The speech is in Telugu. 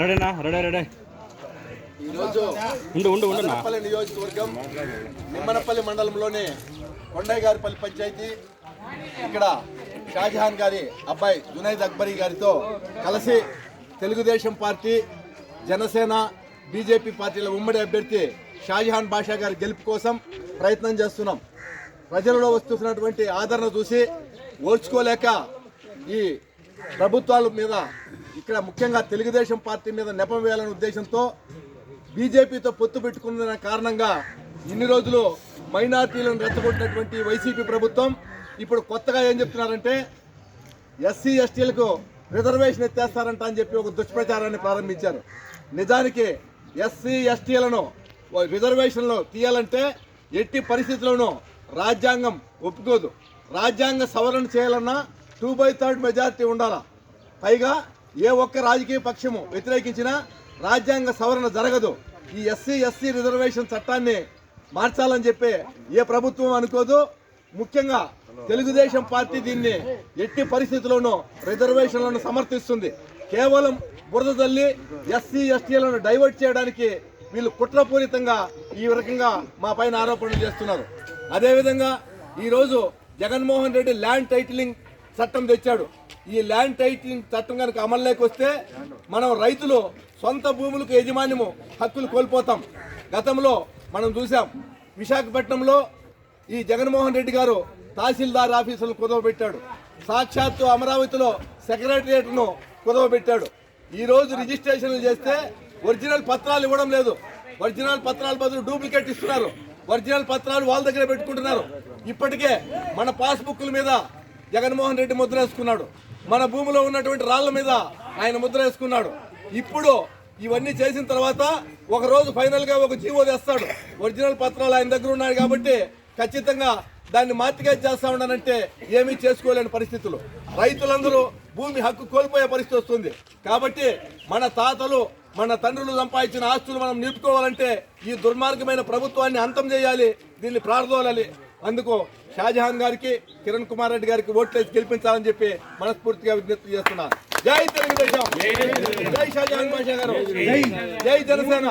రెడీనా రెడీ రెడీ ఈరోజు ఉండు ఉండు ఉండు నా. మదనపల్లి నియోజకవర్గం నిమ్మనపల్లి మండలంలోని కొండయ్యగారిపల్లి పంచాయతీ ఇక్కడ షాజహాన్ గారి అబ్బాయి జునైద్ అక్బరీ గారితో కలిసి తెలుగుదేశం పార్టీ జనసేన బీజేపీ పార్టీల ఉమ్మడి అభ్యర్థి షాజహాన్ బాషా గారి గెలుపు కోసం ప్రయత్నం చేస్తున్నాం. ప్రజలలో వస్తున్నటువంటి ఆదరణ చూసి ఓర్చుకోలేక ఈ ప్రభుత్వాల మీద ఇక్కడ ముఖ్యంగా తెలుగుదేశం పార్టీ మీద నెపం వేయాలనే ఉద్దేశంతో బీజేపీతో పొత్తు పెట్టుకున్న కారణంగా ఇన్ని రోజులు మైనార్టీలను రెచ్చగొట్టినటువంటి వైసీపీ ప్రభుత్వం ఇప్పుడు కొత్తగా ఏం చెప్తున్నారంటే ఎస్సీ ఎస్టీలకు రిజర్వేషన్ ఎత్తేస్తారంట అని చెప్పి ఒక దుష్ప్రచారాన్ని ప్రారంభించారు. నిజానికి ఎస్సీ ఎస్టీలను రిజర్వేషన్లు తీయాలంటే ఎట్టి పరిస్థితుల్లోనూ రాజ్యాంగం ఒప్పుకోదు. రాజ్యాంగ సవరణ చేయాలన్నా టూ బై థర్డ్ మెజారిటీ ఉండాలా? పైగా ఏ ఒక్క రాజకీయ పక్షము వ్యతిరేకించినా రాజ్యాంగ సవరణ జరగదు. ఈ ఎస్సీ ఎస్సీ రిజర్వేషన్ చట్టాన్ని మార్చాలని చెప్పి ఏ ప్రభుత్వం అనుకోదు. ముఖ్యంగా తెలుగుదేశం పార్టీ దీన్ని ఎట్టి పరిస్థితుల్లోనూ రిజర్వేషన్లను సమర్థిస్తుంది. కేవలం బురద తల్లి ఎస్సీ ఎస్టీలను డైవర్ట్ చేయడానికి వీళ్ళు కుట్రపూరితంగా ఈ రకంగా మా పైన ఆరోపణలు చేస్తున్నారు. అదేవిధంగా ఈరోజు జగన్మోహన్ రెడ్డి ల్యాండ్ టైటిలింగ్ చట్టం తెచ్చాడు. ఈ ల్యాండ్ టైటిలింగ్ చట్టం కనుక అమల్లోకి వస్తే మనం రైతులు సొంత భూములకు యజమాన్యము హక్కులు కోల్పోతాం. గతంలో మనం చూసాం విశాఖపట్నంలో ఈ జగన్మోహన్ రెడ్డి గారు తహసీల్దార్ ఆఫీసులను కుదవబెట్టాడు. సాక్షాత్తు అమరావతిలో సెక్రటరియట్ను కుదవబెట్టాడు. ఈరోజు రిజిస్ట్రేషన్లు చేస్తే ఒరిజినల్ పత్రాలు ఇవ్వడం లేదు. ఒరిజినల్ పత్రాల బదులు డూప్లికేట్ ఇస్తున్నారు. ఒరిజినల్ పత్రాలు వాళ్ళ దగ్గర పెట్టుకుంటున్నారు. ఇప్పటికే మన పాస్బుక్ల మీద జగన్మోహన్ రెడ్డి ముద్ర వేసుకున్నాడు. మన భూమిలో ఉన్నటువంటి రాళ్ళ మీద ఆయన ముద్ర వేసుకున్నాడు. ఇప్పుడు ఇవన్నీ చేసిన తర్వాత ఒక రోజు ఫైనల్గా ఒక జీవో తెస్తాడు. ఒరిజినల్ పత్రాలు ఆయన దగ్గర ఉన్నాయి కాబట్టి ఖచ్చితంగా దాన్ని మార్టిగేజ్ చేస్తా ఉన్నానంటే ఏమీ చేసుకోలేని పరిస్థితులు. రైతులందరూ భూమి హక్కు కోల్పోయే పరిస్థితి వస్తుంది. కాబట్టి మన తాతలు మన తండ్రులు సంపాదించిన ఆస్తులు మనం నిలుపుకోవాలంటే ఈ దుర్మార్గమైన ప్రభుత్వాన్ని అంతం చేయాలి దీన్ని ప్రార్థోలాలి అందుకు షాజహాన్ గారికి కిరణ్ కుమార్ రెడ్డి గారికి ఓట్లేసి గెలిపించాలని చెప్పి మనస్ఫూర్తిగా విజ్ఞప్తి చేస్తున్నా. జై తెలుగుదేశం. జై షాజహాన్ బాషా గారు. జై జనసేన.